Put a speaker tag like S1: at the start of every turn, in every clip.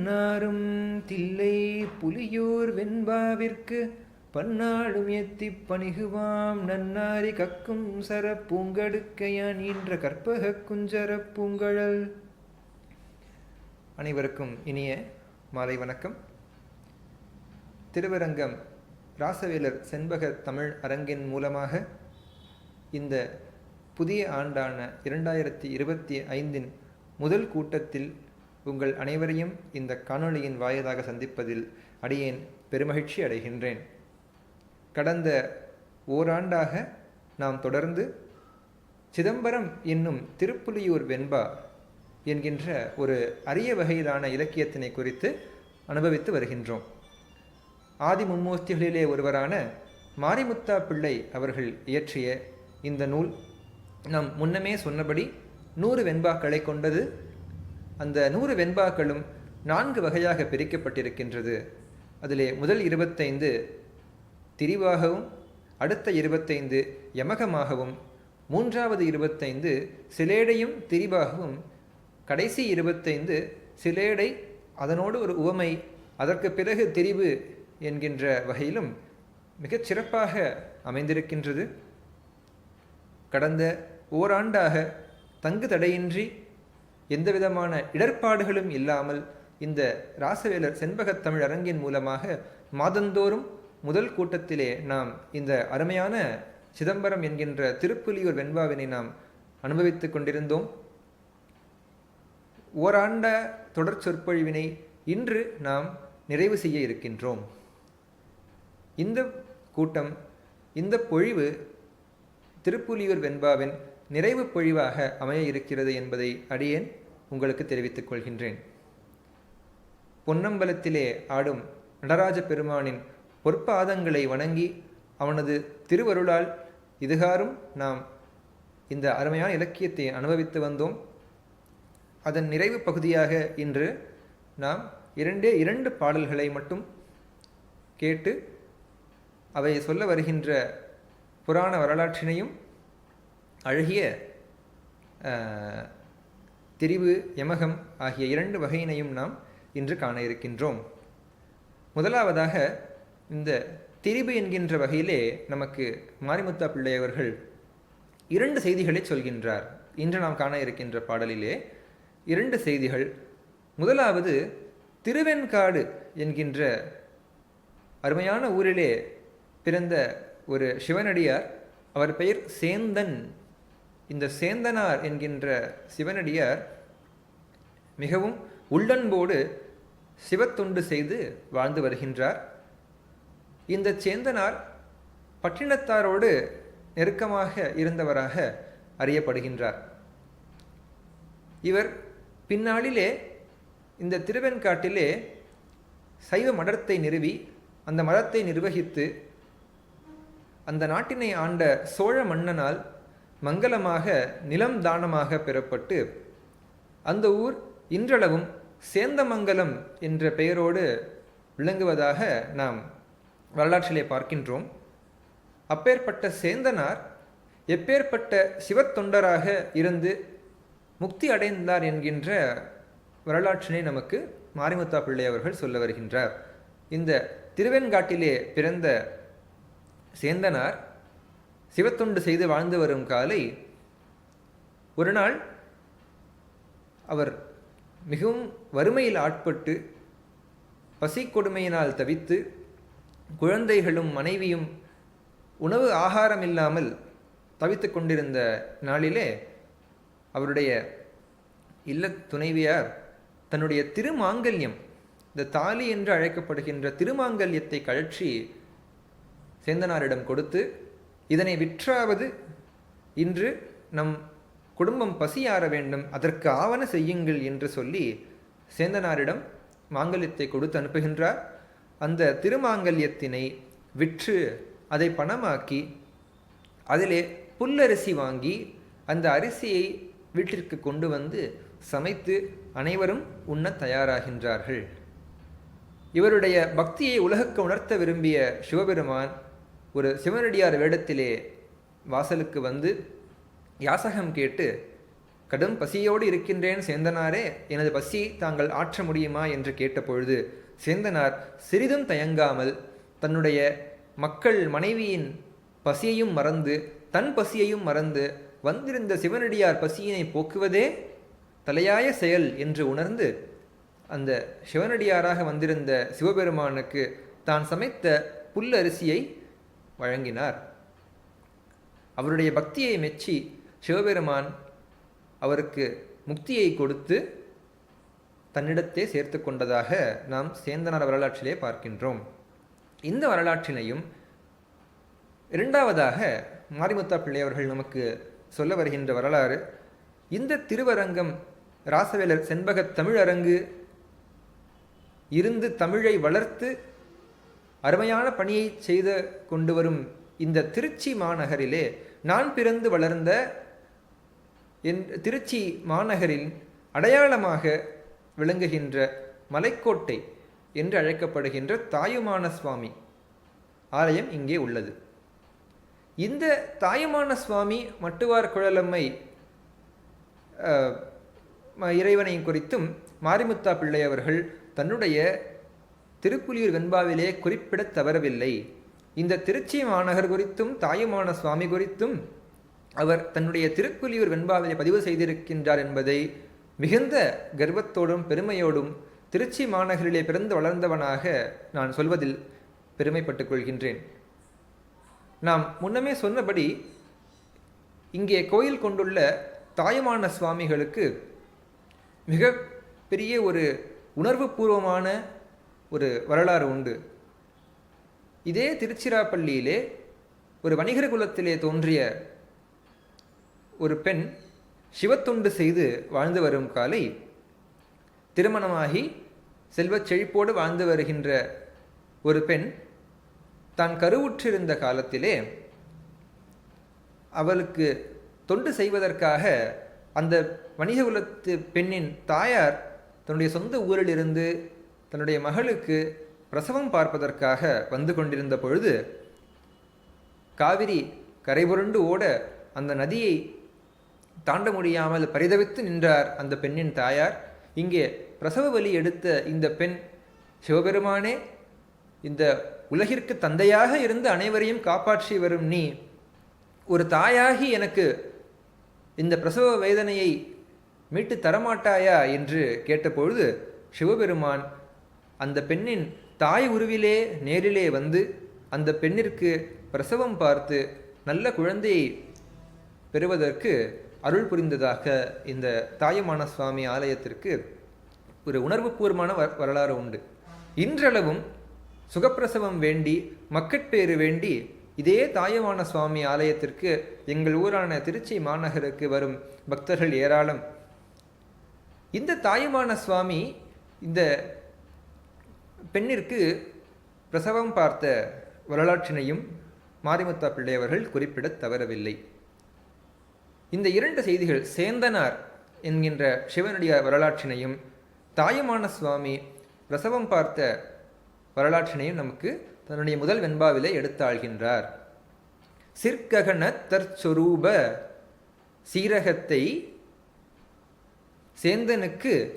S1: பன்னாரும் தில்லை புலியூர் வெண்பாவிற்கு பன்னாடும் எத்தி பணிகுவாம் நன்னாரி கக்கும் சர பூங்கடுக்கையான் ஈன்ற கற்பக குஞ்சர பூங்கழல். அனைவருக்கும் இனிய மாலை வணக்கம். திருவரங்கம் ராசவேலர் செண்பக தமிழ் அரங்கின் மூலமாக இந்த புதிய ஆண்டான இரண்டாயிரத்தி இருபத்தி ஐந்தின் முதல் கூட்டத்தில் உங்கள் அனைவரையும் இந்த காணொளியின் வாயிலாக சந்திப்பதில் அடியேன் பெருமகிழ்ச்சி அடைகின்றேன். கடந்த ஓராண்டாக நாம் தொடர்ந்து சிதம்பரம் என்னும் திருப்புலியூர் வெண்பா என்கின்ற ஒரு அரிய வகையிலான இலக்கியத்தினை குறித்து அனுபவித்து வருகின்றோம். ஆதி மும்மூர்த்திகளிலே ஒருவரான மாரிமுத்தா பிள்ளை அவர்கள் இயற்றிய இந்த நூல் நாம் முன்னமே சொன்னபடி நூறு வெண்பாக்களை கொண்டது அந்த நூறு வெண்பாக்களும் நான்கு வகையாக பிரிக்கப்பட்டிருக்கின்றது. அதிலே முதல் இருபத்தைந்து திரிவாகவும் அடுத்த இருபத்தைந்து யமகமாகவும் மூன்றாவது இருபத்தைந்து சிலேடையும் திரிபாகவும் கடைசி இருபத்தைந்து சிலேடை அதனோடு ஒரு உவமை அதற்கு பிறகு திரிவு என்கின்ற வகையிலும் மிகச் சிறப்பாக அமைந்திருக்கின்றது. கடந்த ஓராண்டாக தங்கு தடையின்றி எந்தவிதமான இடர்பாடுகளும் இல்லாமல் இந்த ராசவேலர் செண்பகத் தமிழ் அரங்கின் மூலமாக மாதந்தோறும் முதல் கூட்டத்திலே நாம் இந்த அருமையான சிதம்பரம் என்கின்ற திருப்புலியூர் வெண்பாவினை நாம் அனுபவித்துக் கொண்டிருந்தோம். ஓராண்ட தொடர் சொற்பொழிவினை இன்று நாம் நிறைவு செய்ய இருக்கின்றோம். இந்த கூட்டம் இந்த பொழிவு திருப்புலியூர் வெண்பாவின் நிறைவு பொழிவாக அமைய இருக்கிறது என்பதை அடியேன் உங்களுக்கு தெரிவித்துக் கொள்கின்றேன். பொன்னம்பலத்திலே ஆடும் நடராஜ பெருமானின் பொற்பாதங்களை வணங்கி அவனது திருவருளால் இதுகாரும் நாம் இந்த அருமையான இலக்கியத்தை அனுபவித்து வந்தோம். அதன் நிறைவு பகுதியாக இன்று நாம் இரண்டே இரண்டு பாடல்களை மட்டும் கேட்டு அவை சொல்ல வருகின்ற புராண வரலாற்றினையும் அழகிய திரிவு யமகம் ஆகிய இரண்டு வகையினையும் நாம் இன்று காண இருக்கின்றோம். முதலாவதாக இந்த திரிபு என்கின்ற வகையிலே நமக்கு மாரிமுத்தா பிள்ளை அவர்கள் இரண்டு செய்திகளை சொல்கின்றார். இன்று நாம் காண இருக்கின்ற பாடலிலே இரண்டு செய்திகள். முதலாவது திருவெண்காடு என்கின்ற அருமையான ஊரிலே பிறந்த ஒரு சிவனடியார் அவர் பெயர் சேந்தன் இந்த சேந்தனார் என்கின்ற சிவனடியார் மிகவும் உள்ளன்போடு சிவத்தொண்டு செய்து வாழ்ந்து வருகின்றார். இந்த சேந்தனார் பட்டினத்தாரோடு நெருக்கமாக இருந்தவராக அறியப்படுகின்றார். இவர் பின்னாளிலே இந்த திருவெண்காட்டிலே சைவ மடத்தை நிறுவி அந்த மதத்தை நிர்வகித்து அந்த நாட்டினை ஆண்ட சோழ மன்னனால் மங்களமாக நிலம் தானமாக பெறப்பட்டு அந்த ஊர் இன்றளவும் சேந்தமங்கலம் என்ற பெயரோடு விளங்குவதாக நாம் வரலாற்றிலே பார்க்கின்றோம். அப்பேற்பட்ட சேந்தனார் எப்பேற்பட்ட சிவத்தொண்டராக இருந்து முக்தி அடைந்தார் என்கின்ற வரலாற்றினை நமக்கு மாரிமுத்தா பிள்ளை அவர்கள் சொல்ல வருகின்றார். இந்த திருவெண்காட்டிலே பிறந்த சேந்தனார் சிவத்தொண்டு செய்து வாழ்ந்து வரும் காலை ஒரு நாள் அவர் மிகவும் வறுமையில் ஆட்பட்டு பசி கொடுமையினால் தவித்து குழந்தைகளும் மனைவியும் உணவு ஆகாரம் இல்லாமல் தவித்து கொண்டிருந்த நாளிலே அவருடைய இல்ல துணைவியார் தன்னுடைய திருமாங்கல்யம் இந்த தாலி என்று அழைக்கப்படுகின்ற திருமாங்கல்யத்தை கழற்றி சேந்தனாரிடம் கொடுத்து இதனை விற்றாவது இன்று நம் குடும்பம் பசியாற வேண்டும் அதற்கு ஆவண செய்யுங்கள் என்று சொல்லி சேந்தனாரிடம் மாங்கல்யத்தை கொடுத்து அனுப்புகின்றார். அந்த திருமாங்கல்யத்தினை விற்று அதை பணமாக்கி அதிலே புல்லரிசி வாங்கி அந்த அரிசியை வீட்டிற்கு கொண்டு வந்து சமைத்து அனைவரும் உண்ண தயாராகின்றார்கள். இவருடைய பக்தியை உலகுக்கு உணர்த்த விரும்பிய சிவபெருமான் ஒரு சிவனடியார் வேடத்திலே வாசலுக்கு வந்து யாசகம் கேட்டு கடும் பசியோடு இருக்கின்றேன் சேந்தனாரே எனது பசி தாங்கள் ஆற்ற முடியுமா? என்று கேட்டபொழுது சேந்தனார் சிறிதும் தயங்காமல் தன்னுடைய மக்கள் மனைவியின் பசியையும் மறந்து தன் பசியையும் மறந்து வந்திருந்த சிவனடியார் பசியினை போக்குவதே தலையாய செயல் என்று உணர்ந்து அந்த சிவனடியாராக வந்திருந்த சிவபெருமானுக்கு தான் சமைத்த புல்லரிசியை வழங்கினார். அவருடைய பக்தியை மெச்சி சிவபெருமான் அவருக்கு முக்தியை கொடுத்து தன்னிடத்தே சேர்த்து கொண்டதாக நாம் சேந்தனார் வரலாற்றிலே பார்க்கின்றோம். இந்த வரலாற்றினையும் இரண்டாவதாக மாரிமுத்தா பிள்ளை அவர்கள் நமக்கு சொல்ல வருகின்ற வரலாறு இந்த திருவரங்கம் ராசவேலர் செண்பகத் தமிழரங்கு இருந்து தமிழை வளர்த்து அருமையான பணியை செய்து கொண்டு வரும் இந்த திருச்சி மாநகரிலே நான் பிறந்து வளர்ந்த என் திருச்சி மாநகரில் அடையாளமாக விளங்குகின்ற மலைக்கோட்டை என்று அழைக்கப்படுகின்ற தாயுமான சுவாமி ஆலயம் இங்கே உள்ளது. இந்த தாயுமான சுவாமி மட்டுவார் குழலம்மை இறைவனையும் இறைவனை குறித்தும் மாரிமுத்தா பிள்ளை அவர்கள் தன்னுடைய திருப்புலியூர் வெண்பாவிலே குறிப்பிடத் தவறவில்லை. இந்த திருச்சி மாநகர் குறித்தும் தாயுமான சுவாமி குறித்தும் அவர் தன்னுடைய திருப்புலியூர் வெண்பாவிலே பதிவு செய்திருக்கின்றார் என்பதை மிகுந்த கர்வத்தோடும் பெருமையோடும் திருச்சி மாநகரிலே பிறந்து வளர்ந்தவனாக நான் சொல்வதில் பெருமைப்பட்டுக் கொள்கின்றேன். நாம் முன்னமே சொன்னபடி இங்கே கோயில் கொண்டுள்ள தாயுமான சுவாமிகளுக்கு மிக பெரிய ஒரு உணர்வுபூர்வமான ஒரு வரலாறு உண்டு. இதே திருச்சிராப்பள்ளியிலே ஒரு வணிகர் குலத்திலே தோன்றிய ஒரு பெண் சிவத்தொண்டு செய்து வாழ்ந்து வரும் காலை திருமணமாகி செல்வச் செழிப்போடு வாழ்ந்து வருகின்ற ஒரு பெண் தான் கருவுற்றிருந்த காலத்திலே அவளுக்கு தொண்டு செய்வதற்காக அந்த வணிக குலத்து பெண்ணின் தாயார் தன்னுடைய சொந்த ஊரிலிருந்து தன்னுடைய மகளுக்கு பிரசவம் பார்ப்பதற்காக வந்து கொண்டிருந்த பொழுது காவிரி கரைபுரண்டு ஓட அந்த நதியை தாண்ட முடியாமல் பரிதவித்து நின்றார் அந்த பெண்ணின் தாயார். இங்கே பிரசவ வலி எடுத்த இந்த பெண் சிவபெருமானே இந்த உலகிற்கு தந்தையாக இருந்து அனைவரையும் காப்பாற்றி வரும் நீ ஒரு தாயாகி எனக்கு இந்த பிரசவ வேதனையை மீட்டு தரமாட்டாயா? என்று கேட்டபொழுது சிவபெருமான் அந்த பெண்ணின் தாய் உருவிலே நேரிலே வந்து அந்த பெண்ணிற்கு பிரசவம் பார்த்து நல்ல குழந்தையை பெறுவதற்கு அருள் புரிந்ததாக இந்த தாயமான சுவாமி ஆலயத்திற்கு ஒரு உணர்வுபூர்வமான வ- வரலாறு உண்டு. இன்றளவும் சுகப்பிரசவம் வேண்டி மக்கட்பேறு வேண்டி இதே தாயமான சுவாமி ஆலயத்திற்கு எங்கள் ஊரான திருச்சி மாநகருக்கு வரும் பக்தர்கள் ஏராளம். இந்த தாயுமான சுவாமி இந்த பெண்ணிற்கு பிரசவம் பார்த்த வரலாற்றினையும் மாரிமுத்தா பிள்ளை அவர்கள் குறிப்பிடத் தவறவில்லை. இந்த இரண்டு செய்திகள் சேந்தனார் என்கின்ற சிவனுடைய வரலாற்றினையும் தாயுமான சுவாமி பிரசவம் பார்த்த வரலாற்றினையும் நமக்கு தன்னுடைய முதல் வெண்பாவிலே எடுத்தாள்கின்றார். சிற்ககன தற்சொரூப சீரகத்தை சேந்தனுக்கு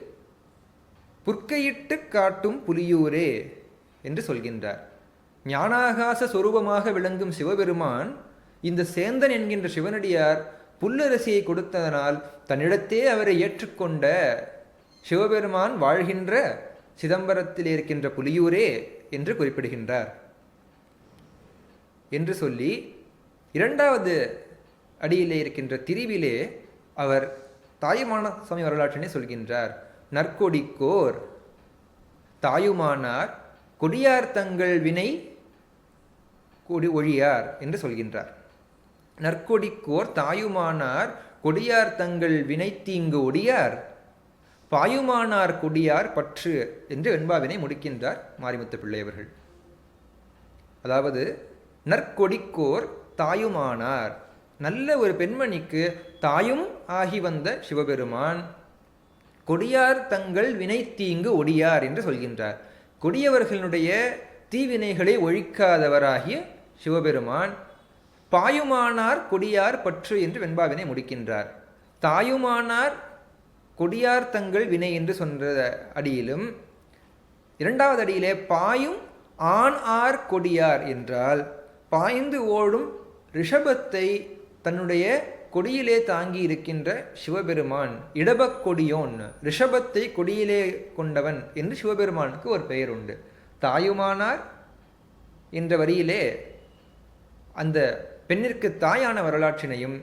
S1: புற்கையிட்டு காட்டும் புலியூரே என்று சொல்கின்றார். ஞானாகாச சொரூபமாக விளங்கும் சிவபெருமான் இந்த சேந்தன் என்கின்ற சிவனடியார் புல்லரசியை கொடுத்ததனால் தன்னிடத்தே அவரை ஏற்றுக்கொண்ட சிவபெருமான் வாழ்கின்ற சிதம்பரத்தில் இருக்கின்ற புலியூரே என்று குறிப்பிடுகின்றார். என்று சொல்லி இரண்டாவது அடியிலே இருக்கின்ற திரிவிலே அவர் தாயுமான சுவாமி வரலாற்றினை சொல்கின்றார். நற்கொடிக்கோர். தாயுமானார் கொடியார் தங்கள் வினை கொடி ஒழியார் என்று சொல்கின்றார். நற்கொடிக்கோர் தாயுமானார் கொடியார் தங்கள் வினை தீங்கு ஒடியார். பாயுமானார் கொடியார் பற்று என்று வெண்பாவினை முடிக்கின்றார் மாரிமுத்து பிள்ளையவர்கள் அதாவது நற்கொடிக்கோர் தாயுமானார். நல்ல ஒரு பெண்மணிக்கு தாயும் ஆகி வந்த சிவபெருமான். கொடியார் தங்கள் வினை தீங்கு ஒடியார் என்று சொல்கின்றார். கொடியவர்களுடைய தீவினைகளை ஒழிக்காதவராகிய சிவபெருமான் பாயுமானார் கொடியார் பற்று என்று வெண்பாவினை முடிக்கின்றார். தாயுமானார் கொடியார் தங்கள் வினை என்று சொன்ற அடியிலும் இரண்டாவது அடியிலே பாயும் ஆண் ஆர் கொடியார் என்றால் பாய்ந்து ஓடும் ரிஷபத்தை தன்னுடைய கொடியிலே தாங்கி இருக்கின்ற சிவபெருமான் இடபக் கொடியோன் ரிஷபத்தை கொடியிலே கொண்டவன் என்று சிவபெருமானுக்கு ஒரு பெயர் உண்டு. தாயுமானார் என்ற வரியிலே அந்த பெண்ணிற்கு தாயான வரலாற்றினையும்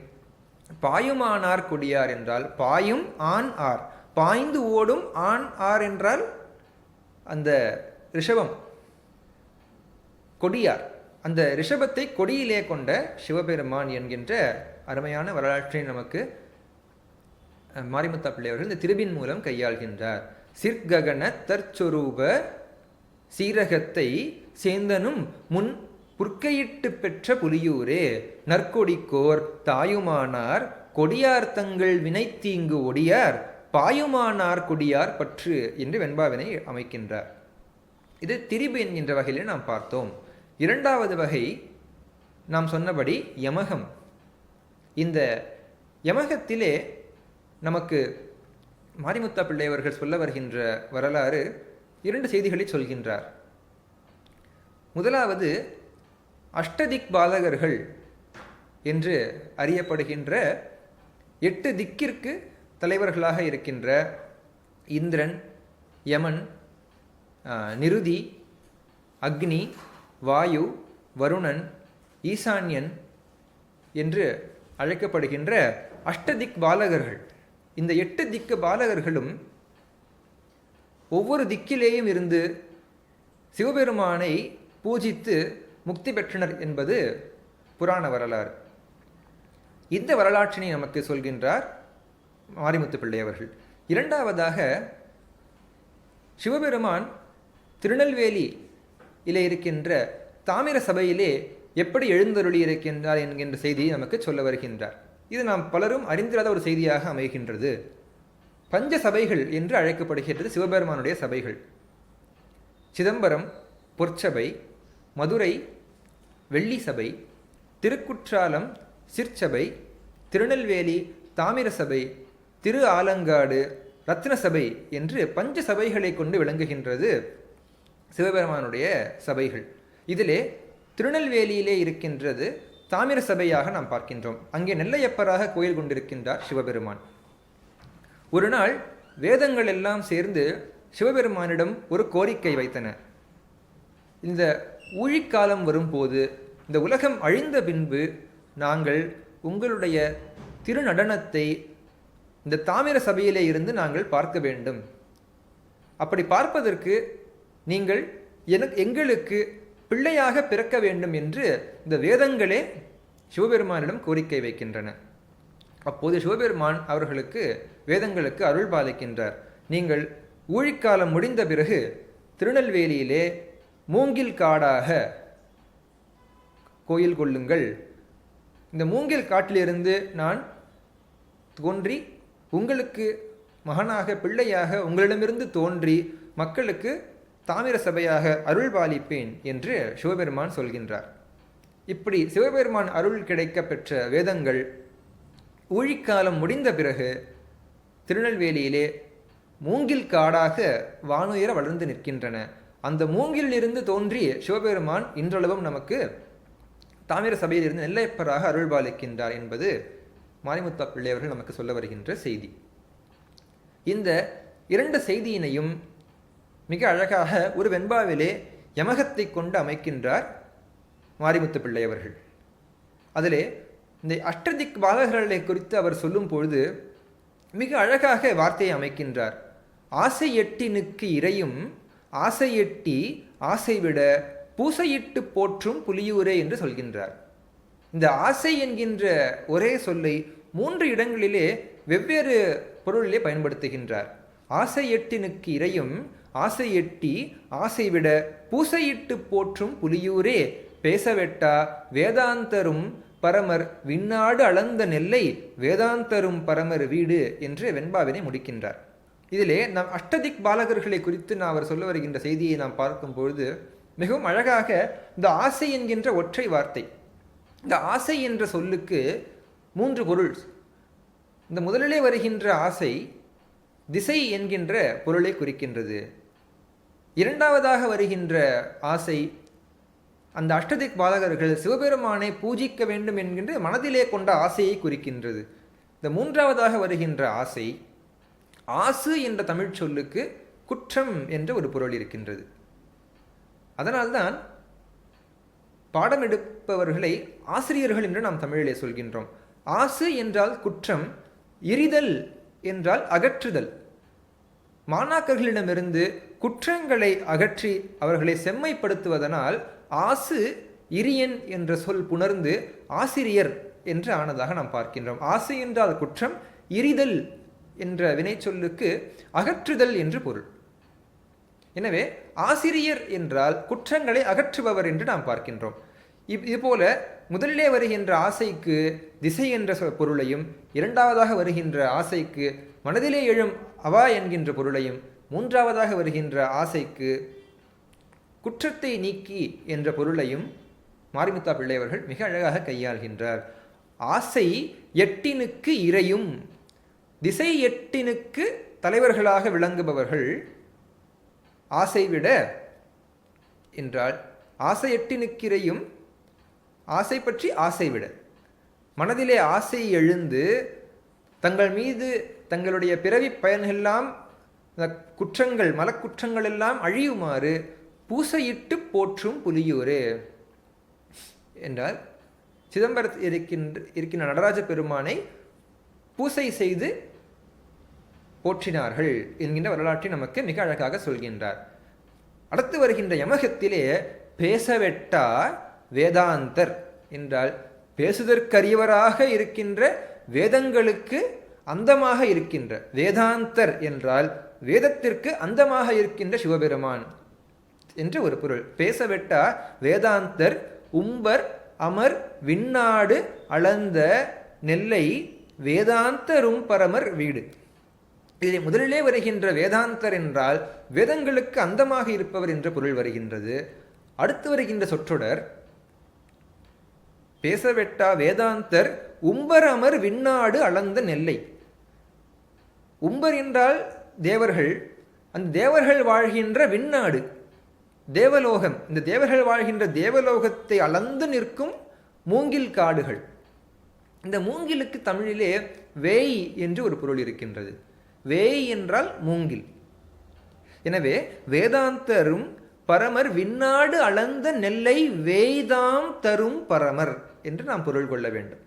S1: பாயுமானார் கொடியார் என்றால் பாயும் ஆண் ஆர் பாய்ந்து ஓடும் ஆண் ஆர் என்றால் அந்த ரிஷபம் கொடியார். அந்த ரிஷபத்தை கொடியிலே கொண்ட சிவபெருமான் என்கின்ற அருமையான வரலாற்றை நமக்கு மாரிமுத்தா பிள்ளையவர்கள் இந்த திருபின் மூலம் கையாள்கின்றார். சிற்ககன தற்சொரூப சீரகத்தை சேந்தனும் முன் புற்கையிட்டு பெற்ற புலியூரே நற்கொடிக்கோர் தாயுமானார் கொடியார் தங்கள் வினைத்தீங்கு ஒடியார் பாயுமானார் கொடியார் பற்று என்று வெண்பாவினை அமைக்கின்றார். இது திரிபு என்கின்ற வகையிலே நாம் பார்த்தோம். இரண்டாவது வகை நாம் சொன்னபடி யமகம். இந்த யமகத்திலே நமக்கு மாரிமுத்தா பிள்ளை அவர்கள் சொல்ல வருகின்ற வரலாறு இரண்டு செய்திகளை சொல்கின்றார். முதலாவது அஷ்டதிக் பாலகர்கள் என்று அறியப்படுகின்ற எட்டு திக்கிற்கு தலைவர்களாக இருக்கின்ற இந்திரன் யமன் நிருதி அக்னி வாயு வருணன் ஈசான்யன் என்று அழைக்கப்படுகின்ற அஷ்டதிக் பாலகர்கள். இந்த எட்டு திக்கு பாலகர்களும் ஒவ்வொரு திக்கிலேயும் இருந்து சிவபெருமானை பூஜித்து முக்தி பெற்றனர் என்பது புராண வரலாறு. இந்த வரலாற்றினை நமக்கு சொல்கின்றார் மாரிமுத்து பிள்ளை அவர்கள். இரண்டாவதாக சிவபெருமான் திருநெல்வேலி இலே இருக்கின்ற தாமிர சபையிலே எப்படி எழுந்தருளி இருக்கின்றார் என்கின்ற செய்தியை நமக்கு சொல்ல வருகின்றார். இது நாம் பலரும் அறிந்திராத ஒரு செய்தியாக அமைகின்றது. பஞ்ச சபைகள் என்று அழைக்கப்படுகின்றது சிவபெருமானுடைய சபைகள். சிதம்பரம் பொற்சபை மதுரை வெள்ளி சபை திருக்குற்றாலம் சிற்சபை திருநெல்வேலி தாமிர சபை திரு ஆலங்காடு ரத்ன சபை என்று பஞ்ச சபைகளை கொண்டு விளங்குகின்றது. சிவபெருமானுடைய சபைகள். இதிலே திருநெல்வேலியிலே இருக்கின்றது தாமிர சபையாக நாம் பார்க்கின்றோம். அங்கே நெல்லையப்பராக கோயில் கொண்டிருக்கின்றார் சிவபெருமான். ஒரு நாள் வேதங்கள் எல்லாம் சேர்ந்து சிவபெருமானிடம் ஒரு கோரிக்கை வைத்தன. இந்த ஊழிக்காலம் வரும்போது இந்த உலகம் அழிந்த பின்பு நாங்கள் உங்களுடைய திருநடனத்தை இந்த தாமிர சபையிலே இருந்து நாங்கள் பார்க்க வேண்டும். அப்படி பார்ப்பதற்கு நீங்கள் எனக்கு எங்களுக்கு பிள்ளையாக பிறக்க வேண்டும் என்று இந்த வேதங்களே சிவபெருமானிடம் கோரிக்கை வைக்கின்றன. அப்போது சிவபெருமான் அவர்களுக்கு வேதங்களுக்கு அருள் பாலிக்கின்றார். நீங்கள் ஊழிக்காலம் முடிந்த பிறகு திருநெல்வேலியிலே மூங்கில் காடாக கோயில் கொள்ளுங்கள். இந்த மூங்கில் காட்டிலிருந்து நான் தோன்றி உங்களுக்கு மகனாக பிள்ளையாக உங்களிடமிருந்து தோன்றி மக்களுக்கு தாமிர சபையாக அருள் பாலிப்பேன் என்று சிவபெருமான் சொல்கின்றார். இப்படி சிவபெருமான் அருள் கிடைக்க பெற்ற வேதங்கள் ஊழிக்காலம் முடிந்த பிறகு திருநெல்வேலியிலே மூங்கில் காடாக வானுயர வளர்ந்து நிற்கின்றன. அந்த மூங்கிலிருந்து தோன்றி சிவபெருமான் இன்றளவும் நமக்கு தாமிர சபையிலிருந்து நெல்லையப்பராக அருள்பாலிக்கின்றார் என்பது மாரிமுத்தா பிள்ளை அவர்கள் நமக்கு சொல்ல வருகின்ற செய்தி. இந்த இரண்டு செய்தியினையும் மிக அழகாக ஒரு வெண்பாவிலே யமகத்தை கொண்டு அமைக்கின்றார் மாரிமுத்து பிள்ளை அவர்கள். அதிலே இந்த அஷ்டதிக் பாலகர்களை குறித்து அவர் சொல்லும் பொழுது மிக அழகாக வார்த்தையை அமைக்கின்றார். ஆசை எட்டினுக்கு இறையும் ஆசை எட்டி ஆசை விட பூசையிட்டு போற்றும் புலியூரே என்று சொல்கின்றார். இந்த ஆசை என்கின்ற ஒரே சொல்லை மூன்று இடங்களிலே வெவ்வேறு பொருளிலே பயன்படுத்துகின்றார். ஆசை எட்டினுக்கு இறையும் ஆசை எட்டி ஆசை விட பூசையிட்டு போற்றும் புலியூரே பேசவெட்டா வேதாந்தரும் பரமர் விண்ணாடு அளந்த நெல்லை வேதாந்தரும் பரமர் வீடு என்று வெண்பாவினை முடிக்கின்றார். இதிலே நாம் அஷ்டதிக் பாலகர்களை குறித்து நான் அவர் சொல்ல வருகின்ற செய்தியை நாம் பார்க்கும் பொழுது மிகவும் அழகாக இந்த ஆசை என்கின்ற ஒற்றை வார்த்தை இந்த ஆசை என்ற சொல்லுக்கு மூன்று பொருள். இந்த முதலிலே வருகின்ற ஆசை திசை என்கின்ற பொருளை குறிக்கின்றது. இரண்டாவதாக வருகின்ற ஆசை அந்த அஷ்டதிக் பாதகர்கள் சிவபெருமானை பூஜிக்க வேண்டும் என்கின்ற மனதிலே கொண்ட ஆசையை குறிக்கின்றது. இந்த மூன்றாவதாக வருகின்ற ஆசை ஆசு என்ற தமிழ் சொல்லுக்கு குற்றம் என்ற ஒரு பொருள் இருக்கின்றது. அதனால்தான் பாடம் எடுப்பவர்களை ஆசிரியர்கள் என்று நாம் தமிழிலே சொல்கின்றோம். ஆசு என்றால் குற்றம் எரிதல் என்றால் அகற்றுதல். மாணாக்கர்களிடமிருந்து குற்றங்களை அகற்றி அவர்களை செம்மைப்படுத்துவதனால் ஆசு இரியன் என்ற சொல் புணர்ந்து ஆசிரியர் என்று ஆனதாக நாம் பார்க்கின்றோம். ஆசு என்றால் குற்றம் இரிதல் என்ற வினைச்சொல்லுக்கு அகற்றுதல் என்று பொருள். எனவே ஆசிரியர் என்றால் குற்றங்களை அகற்றுபவர் என்று நாம் பார்க்கின்றோம். இப் இதுபோல முதலிலே வருகின்ற ஆசைக்கு திசை என்ற சொ- பொருளையும் இரண்டாவதாக வருகின்ற ஆசைக்கு மனதிலே எழும் அவா என்கின்ற பொருளையும் மூன்றாவதாக வருகின்ற ஆசைக்கு குற்றத்தை நீக்கி என்ற பொருளையும் மாரிமுத்தா பிள்ளை அவர்கள் மிக அழகாக கையாள்கின்றார். ஆசை எட்டினுக்கு இறையும் திசை எட்டினுக்கு தலைவர்களாக விளங்குபவர்கள் ஆசை விட என்றால் ஆசை எட்டினுக்கிறையும் ஆசை பற்றி ஆசை விட. மனதிலே ஆசை எழுந்து தங்கள் மீது தங்களுடைய பிறவி பயன்கள்லாம் இந்த குற்றங்கள் மலக்குற்றங்கள் எல்லாம் அழியுமாறு பூசையிட்டு போற்றும் புலியூரே. என்றால் சிதம்பரத்தில் இருக்கின்ற இருக்கின்ற நடராஜ பெருமானை பூசை செய்து போற்றினார்கள் என்கின்ற வரலாற்றை நமக்கு மிக அழகாக சொல்கின்றார். அடுத்து வருகின்ற யமகத்திலே பேசவெட்டா வேதாந்தர் என்றால் பேசுதற்கரியவராக இருக்கின்ற வேதங்களுக்கு அந்தமாக இருக்கின்ற வேதாந்தர் என்றால் வேதத்திற்கு அந்தமாக இருக்கின்ற சிவபெருமான் என்று ஒரு பொருள். பேசவிட்டா வேதாந்தர் உம்பர் அமர் விண்ணாடு அளந்த நெல்லை வேதாந்தரும் பரமர் வீடு. இதில் முதலிலே வருகின்ற வேதாந்தர் என்றால் வேதங்களுக்கு அந்தமாக இருப்பவர் என்ற பொருள் வருகின்றது. அடுத்து வருகின்ற சொற்றொடர் பேசவெட்டா வேதாந்தர் உம்பர் அமர் விண்ணாடு அளந்த நெல்லை. உம்பர் என்றால் தேவர்கள் அந்த தேவர்கள் வாழ்கின்ற விண்ணாடு தேவலோகம். இந்த தேவர்கள் வாழ்கின்ற தேவலோகத்தை அளந்து நிற்கும் மூங்கில் காடுகள். இந்த மூங்கிலுக்கு தமிழிலே வேய் என்று ஒரு பொருள் இருக்கின்றது. வேய் என்றால் மூங்கில். எனவே வேதாந்தரும் பரமர் விண்ணாடு அளந்த நெல்லை வேய்தாம் தரும் பரமர் என்று நாம் பொருள் கொள்ள வேண்டும்.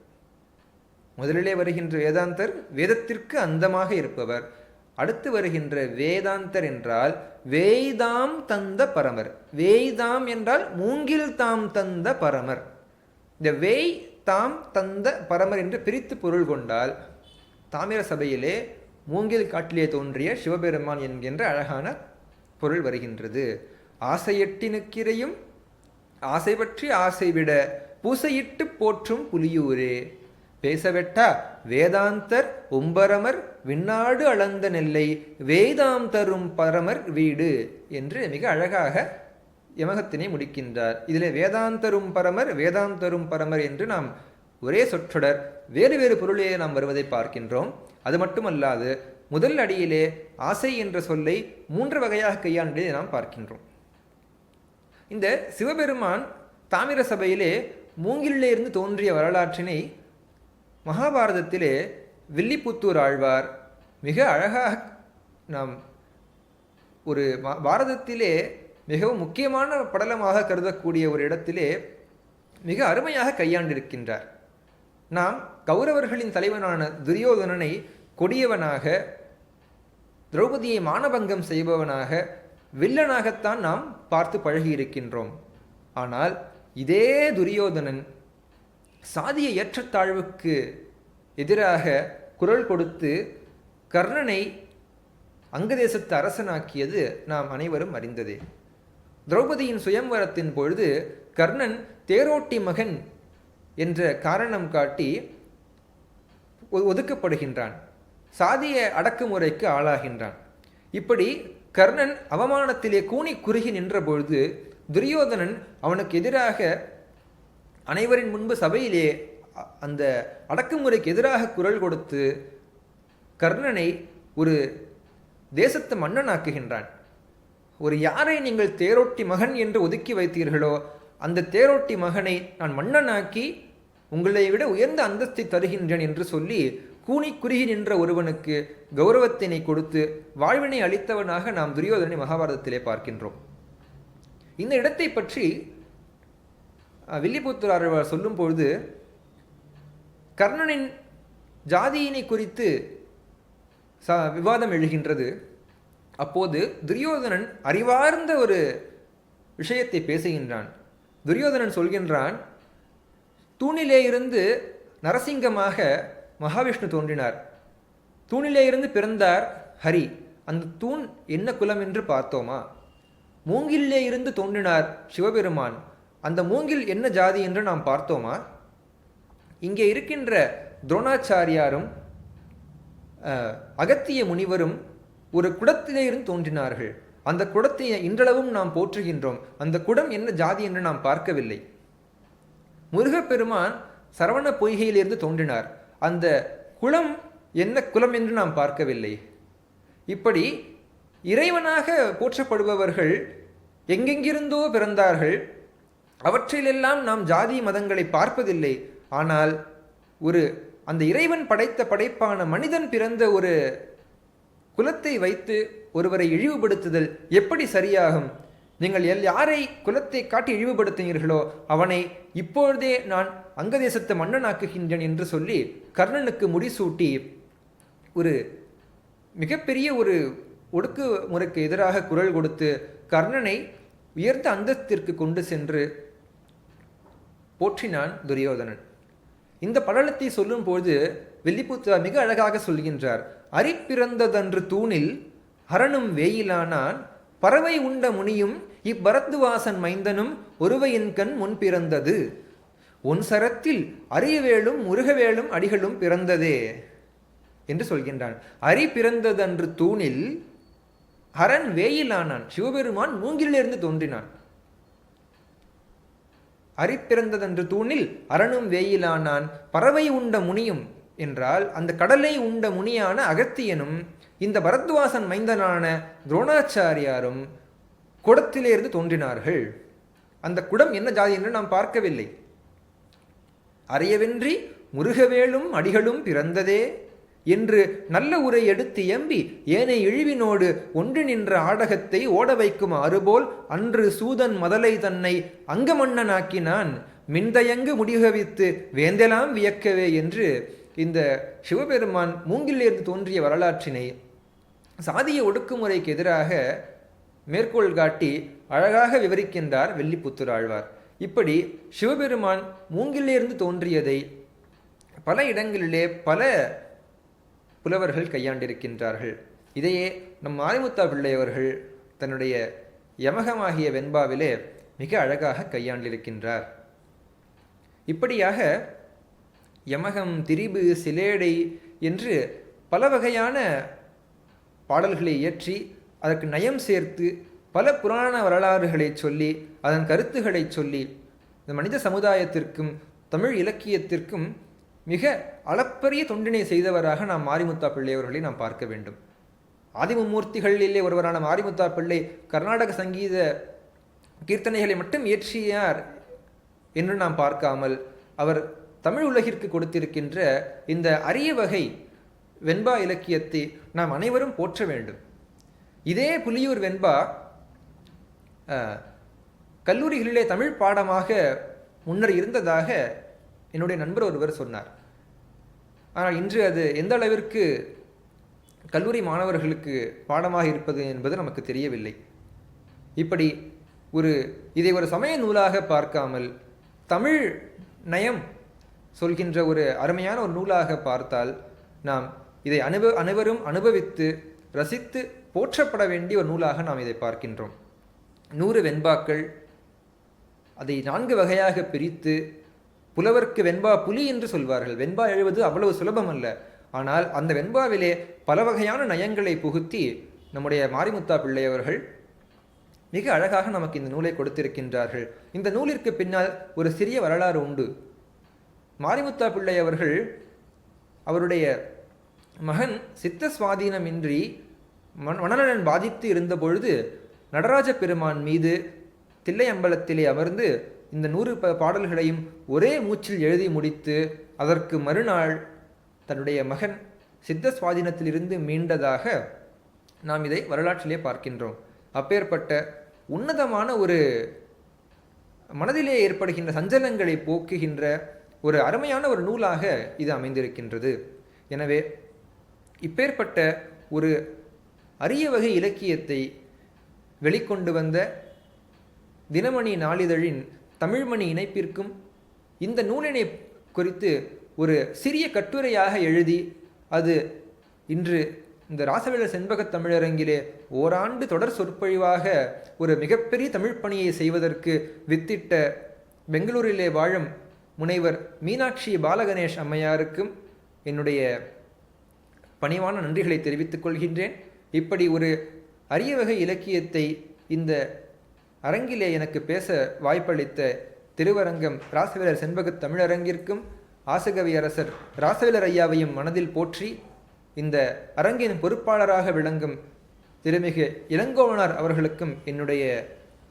S1: முதலிலே வருகின்ற வேதாந்தர் வேதத்திற்கு அந்தமாக இருப்பவர். அடுத்து வருகின்ற வேதாந்தர் என்றால் வேய்தாம் தந்த பரமர். வேய்தாம் என்றால் மூங்கில் தாம் தந்த பரமர். இந்த வேய் தாம் தந்த பரமர் என்று பிரித்து பொருள் கொண்டால் தாமிர சபையிலே மூங்கில் காட்டிலே தோன்றிய சிவபெருமான் என்கின்ற அழகான பொருள் வருகின்றது. ஆசையட்டினுக்கிரையும் ஆசை பற்றி ஆசை விட பூசையிட்டு போற்றும் புலியூரே. பேசவெட்டா வேதாந்தர் உம்பரமர் விண்ணாடு அளந்த நெல்லை வேதாம் தரும் பரமர் வீடு என்று மிக அழகாக யமகத்தினை முடிக்கின்றார். இதிலே வேதாந்தரும் பரமர் வேதாந்தரும் பரமர் என்று நாம் ஒரே சொற்றொடர் வேறு வேறு பொருளிலே நாம் வருவதை பார்க்கின்றோம். அது மட்டுமல்லாது முதல் அடியிலே ஆசை என்ற சொல்லை மூன்று வகையாக கையாண்டதை நாம் பார்க்கின்றோம். இந்த சிவபெருமான் தாமிர சபையிலே மூங்கிலே இருந்து தோன்றிய வரலாற்றினை மகாபாரதத்திலே வில்லிபுத்தூர் ஆழ்வார் மிக அழகாக நாம் ஒரு பாரதத்திலே மிகவும் முக்கியமான படலமாக கருதக்கூடிய ஒரு இடத்திலே மிக அருமையாக கையாண்டிருக்கின்றார். நாம் கௌரவர்களின் தலைவனான துரியோதனனை கொடியவனாக திரௌபதியை மானபங்கம் செய்பவனாக வில்லனாகத்தான் நாம் பார்த்து பழகியிருக்கின்றோம். ஆனால் இதே துரியோதனன் சாதிய ஏற்றத்தாழ்வுக்கு எதிராக குரல் கொடுத்து கர்ணனை அங்கதேசத்து அரசனாக்கியது நாம் அனைவரும் அறிந்ததே. திரௌபதியின் சுயம்வரத்தின் பொழுது கர்ணன் தேரோட்டி மகன் என்ற காரணம் காட்டி ஒ- ஒதுக்கப்படுகின்றான். சாதிய அடக்குமுறைக்கு ஆளாகின்றான். இப்படி கர்ணன் அவமானத்திலே கூனி குறுகி நின்றபொழுது துரியோதனன் அவனுக்கு எதிராக அனைவரின் முன்பு சபையிலே அ- அந்த அடக்குமுறைக்கு எதிராக குரல் கொடுத்து கர்ணனை ஒரு தேசத்து மன்னனாக்குகின்றான். ஒரு யாரை நீங்கள் தேரோட்டி மகன் என்று ஒதுக்கி வைத்தீர்களோ அந்த தேரோட்டி மகனை நான் மன்னனாக்கி உங்களை விட உயர்ந்த அந்தஸ்தை தருகின்றேன் என்று சொல்லி கூனி குறுகி நின்ற ஒருவனுக்கு கௌரவத்தினை கொடுத்து வாழ்வினை அளித்தவனாக நாம் துரியோதனை மகாபாரதத்திலே பார்க்கின்றோம். இந்த இடத்தை பற்றி வில்லிபுத்தூர் வில்லிபுத்தூர் சொல்லும் பொழுது கர்ணனின் ஜாதியினை குறித்து ச விவாதம் எழுகின்றது. அப்போது துரியோதனன் அறிவார்ந்த ஒரு விஷயத்தை பேசுகின்றான். துரியோதனன் சொல்கின்றான் தூணிலே இருந்து நரசிங்கமாக மகாவிஷ்ணு தோன்றினார். தூணிலே இருந்து பிறந்தார் ஹரி. அந்த தூண் என்ன குலம் என்று பார்த்தோமா? மூங்கிலே இருந்து தோன்றினார் சிவபெருமான். அந்த மூங்கில் என்ன ஜாதி என்று நாம் பார்த்தோமா? இங்கே இருக்கின்ற துரோணாச்சாரியாரும் அகத்திய முனிவரும் ஒரு குடத்திலேருந்து தோன்றினார்கள். அந்த குடத்தை இன்றளவும் நாம் போற்றுகின்றோம். அந்த குடம் என்ன ஜாதி என்று நாம் பார்க்கவில்லை. முருகப்பெருமான் சரவண பொய்கையிலிருந்து தோன்றினார். அந்த குளம் என்ன குலம் என்று நாம் பார்க்கவில்லை. இப்படி இறைவனாக போற்றப்படுபவர்கள் எங்கெங்கிருந்தோ பிறந்தார்கள். அவற்றிலெல்லாம் நாம் ஜாதி மதங்களை பார்ப்பதில்லை. ஆனால் ஒரு அந்த இறைவன் படைத்த படைப்பான மனிதன் பிறந்த ஒரு குலத்தை வைத்து ஒருவரை இழிவுபடுத்துதல் எப்படி சரியாகும்? நீங்கள் எல் யாரை குலத்தை காட்டி இழிவுபடுத்தினீர்களோ அவனை இப்பொழுதே நான் அங்கதேசத்து மன்னனாக்குகின்றேன் என்று சொல்லி கர்ணனுக்கு முடிசூட்டி ஒரு மிகப்பெரிய ஒரு ஒடுக்குமுறைக்கு எதிராக குரல் கொடுத்து கர்ணனை உயர்ந்த அந்தஸ்திற்கு கொண்டு சென்று போற்றினான் துரியோதனன். இந்த படலத்தை சொல்லும்போது வெள்ளிப்புத்தா மிக அழகாக சொல்கின்றார் அரிப்பிறந்ததன்று தூணில் அரணும் வேயிலானான் பறவை உண்ட முனியும் இப்பரத்துவாசன் மைந்தனும் ஒருவையின் கண் முன் பிறந்தது. உன் சரத்தில் அரியவேளும் முருகவேளும் அடிகளும் பிறந்ததே என்று சொல்கின்றான். அரி பிறந்ததன்று தூணில் ஹரன் வேயிலானான் சிவபெருமான் மூங்கிலிருந்து தோன்றினான். அரி தூணில் அரணும் வேயிலானான் பறவை உண்ட முனியும் என்றால் அந்த கடலை உண்ட முனியான அகத்தியனும் இந்த பரத்வாசன் மைந்தனான துரோணாச்சாரியாரும் குடத்திலிருந்து தோன்றினார்கள். அந்த குடம் என்ன ஜாதி என்று நாம் பார்க்கவில்லை. அறையவென்றி முருகவேலும் அடிகளும் பிறந்ததே என்று நல்ல உரை எடுத்து எம்பி ஏனை இழிவினோடு ஒன்று நின்ற ஆடகத்தை ஓட வைக்கும் அறுபோல் அன்று சூதன் மதலை தன்னை அங்கமன்னனாக்கினான். மின்தயங்கு முடிகவித்து வேந்தெலாம் வியக்கவே என்று இந்த சிவபெருமான் மூங்கிலிருந்து தோன்றிய வரலாற்றினை சாதிய ஒடுக்குமுறைக்கு எதிராக மேற்கோள் காட்டி அழகாக விவரிக்கின்றார் வெள்ளிப்புத்தூர் ஆழ்வார். இப்படி சிவபெருமான் மூங்கிலிருந்து தோன்றியதை பல இடங்களிலே பல புலவர்கள் கையாண்டிருக்கின்றார்கள். இதையே நம் மாரிமுத்தா பிள்ளையவர்கள் தன்னுடைய யமகமாகிய வெண்பாவிலே மிக அழகாக கையாண்டிருக்கின்றார். இப்படியாக யமகம் திரிபு சிலேடை என்று பல வகையான பாடல்களை இயற்றி அதற்கு நயம் சேர்த்து பல புராண வரலாறுகளை சொல்லி அதன் கருத்துக்களை சொல்லி இந்த மனித சமுதாயத்திற்கும் தமிழ் இலக்கியத்திற்கும் மிக அளப்பரிய தொண்டினை செய்தவராக நாம் மாரிமுத்தா பிள்ளை அவர்களை நாம் பார்க்க வேண்டும். ஆதிமமூர்த்திகளிலே ஒருவரான மாரிமுத்தா பிள்ளை கர்நாடக சங்கீத கீர்த்தனைகளை மட்டும் இயற்றியார் என்று நாம் பார்க்காமல் அவர் தமிழ் உலகிற்கு கொடுத்திருக்கின்ற இந்த அரிய வகை வெண்பா இலக்கியத்தை நாம் அனைவரும் போற்ற வேண்டும். இதே புலியூர் வெண்பா கல்லூரிகளிலே தமிழ் பாடமாக முன்னர் இருந்ததாக என்னுடைய நண்பர் ஒருவர் சொன்னார். ஆனால் இன்று அது எந்த அளவிற்கு கல்லூரி மாணவர்களுக்கு பாடமாக இருப்பது என்பது நமக்கு தெரியவில்லை. இப்படி ஒரு இதை ஒரு சமய நூலாக பார்க்காமல் தமிழ் நயம் சொல்கின்ற ஒரு அருமையான ஒரு நூலாக பார்த்தால் நாம் இதை அனுப அனைவரும் அனுபவித்து ரசித்து போற்றப்பட வேண்டிய ஒரு நூலாக நாம் இதை பார்க்கின்றோம். நூறு வெண்பாக்கள் அதை நான்கு வகையாக பிரித்து புலவர்க்கு வெண்பா புலி என்று சொல்வார்கள். வெண்பா எழுவது அவ்வளவு சுலபம் அல்ல ஆனால் அந்த வெண்பாவிலே பல வகையான நயங்களை புகுத்தி நம்முடைய மாரிமுத்தா பிள்ளை அவர்கள் மிக அழகாக நமக்கு இந்த நூலை கொடுத்திருக்கின்றார்கள். இந்த நூலிற்கு பின்னால் ஒரு சிறிய வரலாறு உண்டு. மாரிமுத்தா பிள்ளை அவர்கள் அவருடைய மகன் சித்த சுவாதீனமின்றி மன மனநலன் பாதித்து இருந்த பொழுது நடராஜ பெருமான் மீது தில்லையம்பலத்திலே அமர்ந்து இந்த நூறு ப பாடல்களையும் ஒரே மூச்சில் எழுதி முடித்து அதற்கு மறுநாள் தன்னுடைய மகன் சித்த சுவாதீனத்திலிருந்து மீண்டதாக நாம் இதை வரலாற்றிலே பார்க்கின்றோம். அப்பேற்பட்ட உன்னதமான ஒரு மனதிலே ஏற்படுகின்ற சஞ்சலங்களை போக்குகின்ற ஒரு அருமையான ஒரு நூலாக இது அமைந்திருக்கின்றது. எனவே இப்பேற்பட்ட ஒரு அரிய வகை இலக்கியத்தை வெளிக்கொண்டு வந்த தினமணி நாளிதழின் தமிழ்மணி இணைப்பிற்கும் இந்த நூலினை குறித்து ஒரு சிறிய கட்டுரையாக எழுதி அது இன்று இந்த ராசவேல செண்பகத் தமிழரங்கிலே ஓராண்டு தொடர் சொற்பொழிவாக ஒரு மிகப்பெரிய தமிழ் பணியை செய்வதற்கு வித்திட்ட பெங்களூரிலே வாழும் முனைவர் மீனாட்சி பாலகணேஷ் அம்மையாருக்கும் என்னுடைய பணிவான நன்றிகளை தெரிவித்துக் கொள்கின்றேன். இப்படி ஒரு அரிய வகை இலக்கியத்தை இந்த அரங்கிலே எனக்கு பேச வாய்ப்பளித்த திருவரங்கம் ராசவேலர் செண்பகத் தமிழரங்கிற்கும் ஆசகவி அரசர் ராசவேலர் ஐயாவையும் மனதில் போற்றி இந்த அரங்கின் பொறுப்பாளராக விளங்கும் திருமிகு இளங்கோவனார் அவர்களுக்கும் என்னுடைய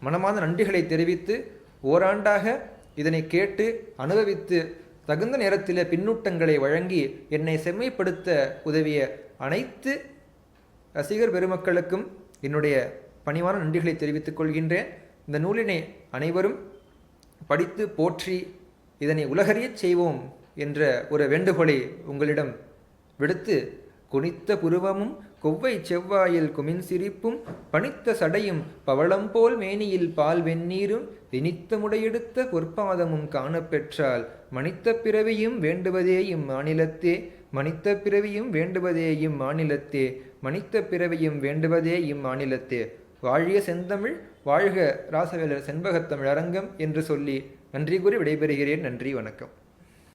S1: மனமான நன்றிகளை தெரிவித்து ஓராண்டாக இதனை கேட்டு அனுபவித்து தகுந்த நேரத்தில் பின்னூட்டங்களை வழங்கி என்னை செம்மைப்படுத்த உதவிய அனைத்து ரசிகர் பெருமக்களுக்கும் என்னுடைய பணிவான நன்றிகளை தெரிவித்துக் கொள்கின்றேன். இந்த நூலினை அனைவரும் படித்து போற்றி இதனை உலகறியச் செய்வோம் என்ற ஒரு வேண்டுகோளை உங்களிடம் விடுத்து குனித்த புருவமும் கொவ்வை செவ்வாயில் குமின் சிரிப்பும் பனித்த சடையும் பவளம் போல் மேனியில் பால் வெந்நீரும் வினித்த முடையெடுத்த பொற்பாதமும் காணப்பெற்றால் மனித்த பிறவியும் வேண்டுவதே இம்மாநிலத்தே மனித்த பிறவியும் வேண்டுவதே இம்மாநிலத்தே மனித்த பிறவியும் வேண்டுவதே இம்மாநிலத்தே வாழிய செந்தமிழ் வாழ்க ராசவேலர் செண்பகத்தமிழ் அரங்கம் என்று சொல்லி நன்றி கூறி விடைபெறுகிறேன். நன்றி வணக்கம்.